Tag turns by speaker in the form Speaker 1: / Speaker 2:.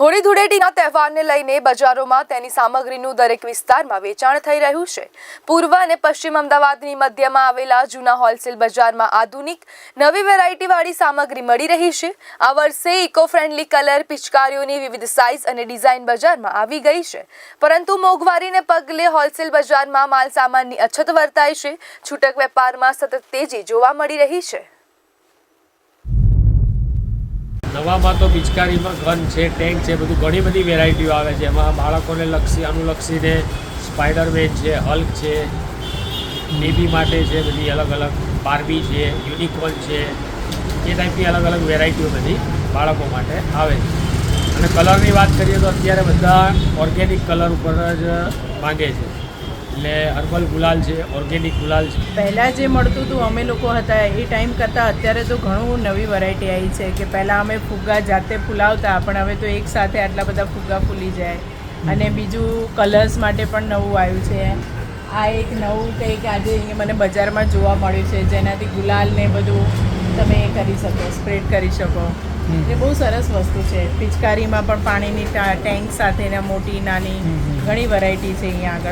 Speaker 1: હોળી ધૂળેટીના તહેવારને લઈને બજારોમાં તેની સામગ્રીનું દરેક વિસ્તારમાં વેચાણ થઈ રહ્યું છે. પૂર્વ અને પશ્ચિમ અમદાવાદની મધ્યમાં આવેલા જૂના હોલસેલ બજારમાં આધુનિક, નવી વેરાયટીવાળી સામગ્રી મળી રહી છે. આ વર્ષે ઇકો ફ્રેન્ડલી કલર, પિચકારીઓની વિવિધ સાઇઝ અને ડિઝાઇન બજારમાં આવી ગઈ છે. પરંતુ મોંઘવારીને પગલે હોલસેલ બજારમાં માલ સામાનની અછત વર્તાય છે. છૂટક વેપારમાં સતત તેજી જોવા મળી રહી છે.
Speaker 2: નવામાં તો પિચકારીમાં ગન છે, ટેન્ક છે, બધું ઘણી બધી વેરાયટીઓ આવે છે. એમાં બાળકોને લક્ષી, અનુલક્ષીને સ્પાઈડરમેન છે, હલ્ક છે, બેબી માટે છે, બધી અલગ અલગ બાર્બી છે, યુનિકોર્ન છે, એ ટાઈપની અલગ અલગ વેરાયટીઓ બધી બાળકો માટે આવે છે. અને કલરની વાત કરીએ તો અત્યારે બધા ઓર્ગેનિક કલર ઉપર જ માંગે છે. એટલે હર્બલ ગુલાલ છે ઓર્ગેનિક ગુલાલ છે.
Speaker 3: પહેલાં જે મળતું હતું અમે લોકો હતા એ ટાઈમ કરતાં અત્યારે તો ઘણું નવી વેરાયટી આવી છે કે પહેલાં અમે ફુગ્ગા જાતે ફૂલાવતા પણ હવે તો એક સાથે આટલા બધા ફુગ્ગા ફૂલી જાય. અને બીજું કલર્સ માટે પણ નવું આવ્યું છે. આ એક નવું કંઈક આજે અહીંયા મને બજારમાં જોવા મળ્યું છે જેનાથી ગુલાલને બધું તમે એ કરી શકો સ્પ્રેડ કરી શકો. એ બહુ સરસ વસ્તુ છે. પિચકારીમાં પણ પાણીની ટેન્ક સાથે મોટી નાની ઘણી વેરાયટી છે અહીંયા આગળ.